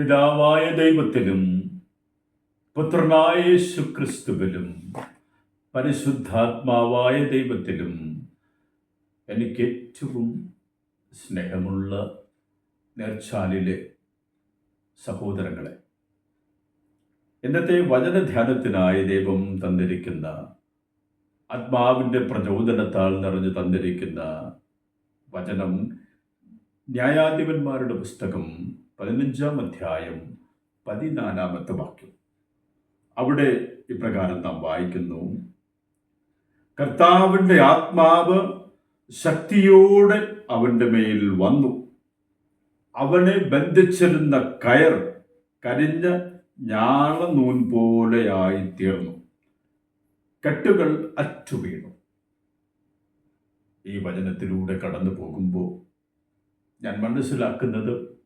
പിതാവായ ദൈവത്തിലും പുത്രനായ യേശുക്രിസ്തുവിലും പരിശുദ്ധാത്മാവായ ദൈവത്തിലും എനിക്ക് ഏറ്റവും സ്നേഹമുള്ള നേർച്ചാലിലെ സഹോദരങ്ങളെ ഇന്നത്തെ വചനധ്യാനത്തിനായി ദൈവം തന്നിരിക്കുന്ന ആത്മാവിന്റെ പ്രചോദനത്താൽ നിറഞ്ഞു തന്നിരിക്കുന്ന വചനം ന്യായാധിപന്മാരുടെ പുസ്തകം പതിനഞ്ചാം അധ്യായം പതിനാലാമത്തെ വാക്യം. അവിടെ ഇപ്രകാരം നാം വായിക്കുന്നു. കർത്താവിന്റെ ആത്മാവ് ശക്തിയോടെ അവന്റെ മേൽ വന്നു. അവനെ ബന്ധിച്ചിരുന്ന കയർ കരിഞ്ഞ ഞാളനൂൻ പോലെയായി തീർന്നു കെട്ടുകൾ അറ്റു വീണു ഈ വചനത്തിലൂടെ കടന്നു പോകുമ്പോൾ ഞാൻ മനസ്സിലാക്കുന്നത്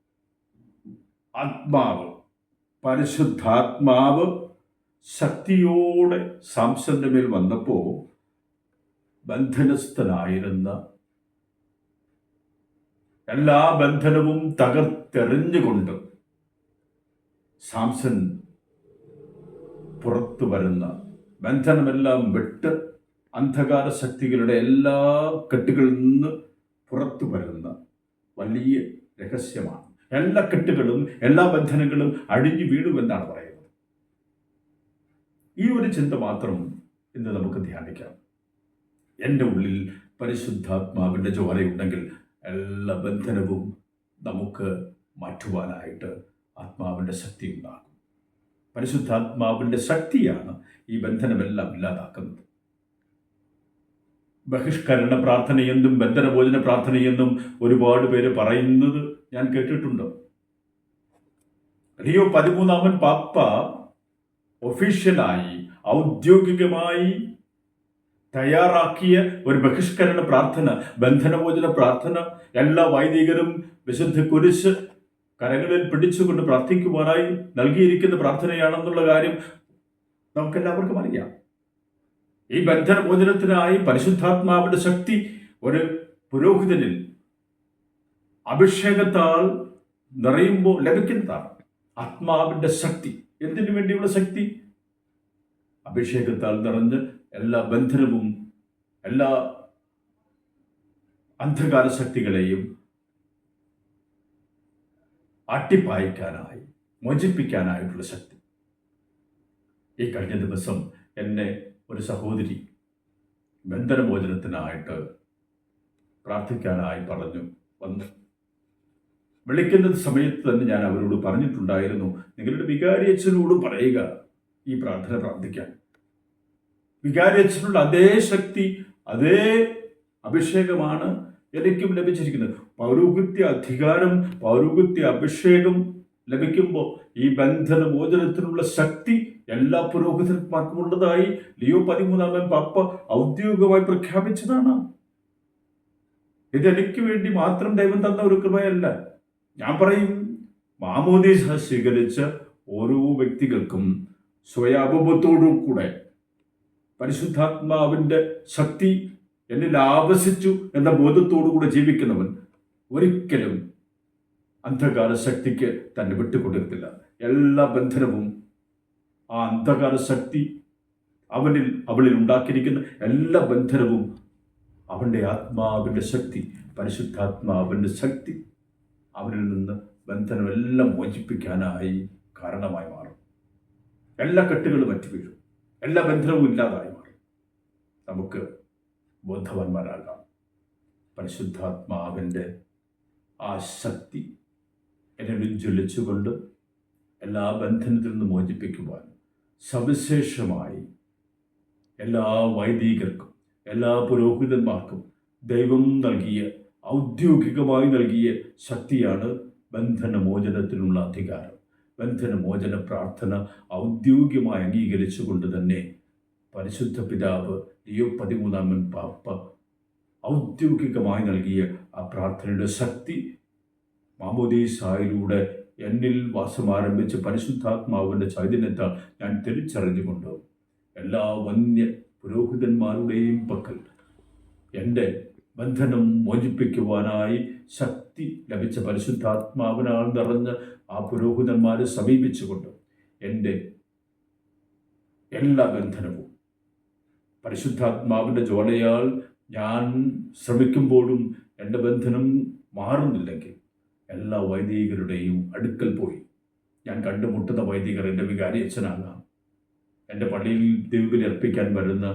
ആത്മാവ് പരിശുദ്ധാത്മാവ് ശക്തിയോടെ സാംസന്റെ മേൽ വന്നപ്പോൾ ബന്ധനസ്ഥനായിരുന്ന എല്ലാ ബന്ധനവും തകർത്തെറിഞ്ഞുകൊണ്ട് സാംസൺ പുറത്തു വരുന്ന ബന്ധനമെല്ലാം വിട്ട് അന്ധകാര ശക്തികളുടെ എല്ലാ കെട്ടുകളിൽ നിന്ന് പുറത്തു വരുന്ന വലിയ രഹസ്യമാണ്. എല്ലാ കെട്ടുകളും എല്ലാ ബന്ധനങ്ങളും അഴിഞ്ഞു വീഴുമെന്നാണ് പറയുന്നത്. ഈ ഒരു ചിന്ത മാത്രം ഇന്ന് നമുക്ക് ധ്യാനിക്കാം. എന്റെ ഉള്ളിൽ പരിശുദ്ധാത്മാവിന്റെ ജ്വാലയുണ്ടെങ്കിൽ എല്ലാ ബന്ധനവും നമുക്ക് മാറ്റുവാനായിട്ട് ആത്മാവിന്റെ ശക്തി ഉണ്ടാകും. പരിശുദ്ധാത്മാവിന്റെ ശക്തിയാണ് ഈ ബന്ധനമെല്ലാം ഇല്ലാതാക്കുന്നത്. ബഹിഷ്കരണ പ്രാർത്ഥനയെന്നും ബന്ധനഭോജന പ്രാർത്ഥനയെന്നും ഒരുപാട് പേര് പറയുന്നത് ഞാൻ കേട്ടിട്ടുണ്ട്. റിയോ പതിമൂന്നാമൻ പാപ്പ ഒഫീഷ്യലായി ഔദ്യോഗികമായി തയ്യാറാക്കിയ ഒരു ബഹിഷ്കരണ പ്രാർത്ഥന ബന്ധനമോചന പ്രാർത്ഥന എല്ലാ വൈദികരും വിശുദ്ധ കുരിശ് കരങ്ങളിൽ പിടിച്ചുകൊണ്ട് പ്രാർത്ഥിക്കുവാനായി നൽകിയിരിക്കുന്ന പ്രാർത്ഥനയാണെന്നുള്ള കാര്യം നമുക്കെല്ലാവർക്കും അറിയാം. ഈ ബന്ധനമോചനത്തിനായി പരിശുദ്ധാത്മാവിന്റെ ശക്തി ഒരു പുരോഹിതനിൽ അഭിഷേകത്താൽ നിറയുമ്പോൾ ലഭിക്കുന്നതാണ് ആത്മാവിന്റെ ശക്തി. എന്തിനു വേണ്ടിയുള്ള ശക്തി? അഭിഷേകത്താൽ നിറഞ്ഞ് എല്ലാ ബന്ധനവും എല്ലാ അന്ധകാര ശക്തികളെയും അട്ടിപ്പായിക്കാനായി മോചിപ്പിക്കാനായിട്ടുള്ള ശക്തി. ഈ കഴിഞ്ഞ ദിവസം എന്നെ ഒരു സഹോദരി ബന്ധനമോചനത്തിനായിട്ട് പ്രാർത്ഥിക്കാനായി പറഞ്ഞു വന്നു. വിളിക്കുന്ന സമയത്ത് തന്നെ ഞാൻ അവരോട് പറഞ്ഞിട്ടുണ്ടായിരുന്നു. നിങ്ങളുടെ വികാരിയച്ഛനോട് പറയുക ഈ പ്രാർത്ഥന പ്രാർത്ഥിക്കാൻ. വികാരിയച്ഛനുള്ള അതേ ശക്തി അതേ അഭിഷേകമാണ് എനിക്കും ലഭിച്ചിരിക്കുന്നത്. പൗരോഹിത്യ അധികാരം പൗരോഹിത്യ അഭിഷേകം ലഭിക്കുമ്പോൾ ഈ ബന്ധന മോചനത്തിനുള്ള ശക്തി എല്ലാ പുരോഹിതന്മാർക്കും ഉള്ളതായി ലിയോ പതിമൂന്നാമൻ പാപ്പ ഔദ്യോഗികമായി പ്രഖ്യാപിച്ചതാണ്. ഇതെനിക്ക് വേണ്ടി മാത്രം ദൈവം തന്ന ഒരു കൃപയല്ല. ഞാൻ പറയും മാമോദീസ സ്വീകരിച്ച ഓരോ വ്യക്തികൾക്കും സ്വയാപത്വത്തോടു കൂടെ പരിശുദ്ധാത്മാവിന്റെ ശക്തി എന്നിൽ ആവശിച്ചു എന്ന ബോധത്തോടു കൂടെ ജീവിക്കുന്നവൻ ഒരിക്കലും അന്ധകാര ശക്തിക്ക് തന്നെ വിട്ടുകൊടുക്കത്തില്ല. എല്ലാ ബന്ധനവും ആ അന്ധകാര ശക്തി അവനിൽ അവളിൽ ഉണ്ടാക്കിയിരിക്കുന്ന എല്ലാ ബന്ധനവും അവന്റെ ആത്മാവിന്റെ ശക്തി പരിശുദ്ധാത്മാവിന്റെ ശക്തി. അവനിൽ നിന്ന് ബന്ധനമെല്ലാം മോചിപ്പിക്കാനായി കാരണമായി മാറും. എല്ലാ കെട്ടുകളും മറ്റു വീഴും. എല്ലാ ബന്ധനവും ഇല്ലാതായി മാറും. നമുക്ക് ബോധവാന്മാരാകാം. പരിശുദ്ധാത്മാവിന്റെ ആ ശക്തി എന്നെ ജ്വലിച്ചുകൊണ്ട് എല്ലാ ബന്ധനത്തിൽ നിന്ന് മോചിപ്പിക്കുവാൻ സവിശേഷമായി എല്ലാ വൈദികർക്കും എല്ലാ പുരോഹിതന്മാർക്കും ദൈവം നൽകിയ ഔദ്യോഗികമായി നൽകിയ ശക്തിയാണ് ബന്ധനമോചനത്തിനുള്ള അധികാരം. ബന്ധനമോചന പ്രാർത്ഥന ഔദ്യോഗികമായി അംഗീകരിച്ചുകൊണ്ട് തന്നെ പരിശുദ്ധ പിതാവ് ലിയോ പതിമൂന്നാമൻ പാപ്പ ഔദ്യോഗികമായി നൽകിയ ആ പ്രാർത്ഥനയുടെ ശക്തി മാമോദീസായിലൂടെ എന്നിൽ വാസം ആരംഭിച്ച് പരിശുദ്ധാത്മാവിന്റെ ചൈതന്യത്താൽ ഞാൻ തിരിച്ചറിഞ്ഞുകൊണ്ട്. എല്ലാ വന്യ പുരോഹിതന്മാരുടെയും പക്കൽ എന്റെ ബന്ധനം മോചിപ്പിക്കുവാനായി ശക്തി ലഭിച്ച പരിശുദ്ധാത്മാവിനാൽ നിറഞ്ഞ് ആ പുരോഹിതന്മാരെ സമീപിച്ചുകൊണ്ട് എന്റെ എല്ലാ ബന്ധനവും പരിശുദ്ധാത്മാവിന്റെ ജ്വാലയാൽ ഞാൻ ശ്രമിക്കുമ്പോഴും എന്റെ ബന്ധനം മാറുന്നില്ലെങ്കിൽ എല്ലാ വൈദികരുടെയും അടുക്കൽ പോയി. ഞാൻ കണ്ടുമുട്ടുന്ന വൈദികർ എന്റെ വികാരി അച്ഛനാകാം. എന്റെ പള്ളിയിൽ ദൈവബലി അർപ്പിക്കാൻ വരുന്ന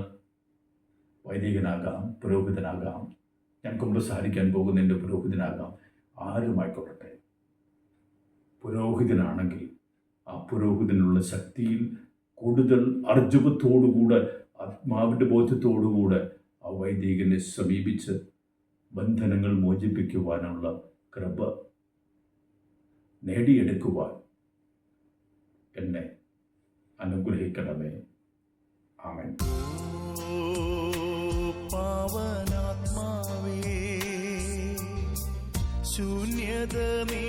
വൈദികനാകാം പുരോഹിതനാകാം. ഞാൻ കുമ്പസാരിക്കാൻ പോകുന്ന എന്റെ പുരോഹിതനാകാം ആരുമായിക്കൊള്ളട്ടെ പുരോഹിതനാണെങ്കിൽ ആ പുരോഹിതനുള്ള ശക്തിയിൽ കൂടുതൽ അർജവത്തോടുകൂടെ ആത്മാവിന്റെ ബോധ്യത്തോടുകൂടെ ആ വൈദികനെ സമീപിച്ച് ബന്ധനങ്ങൾ മോചിപ്പിക്കുവാനുള്ള കൃപ നേടിയെടുക്കുവാൻ എന്നെ അനുഗ്രഹിക്കണമേ. ആമേൻ. പാവനാത്മാവേ ശൂന്യത നീ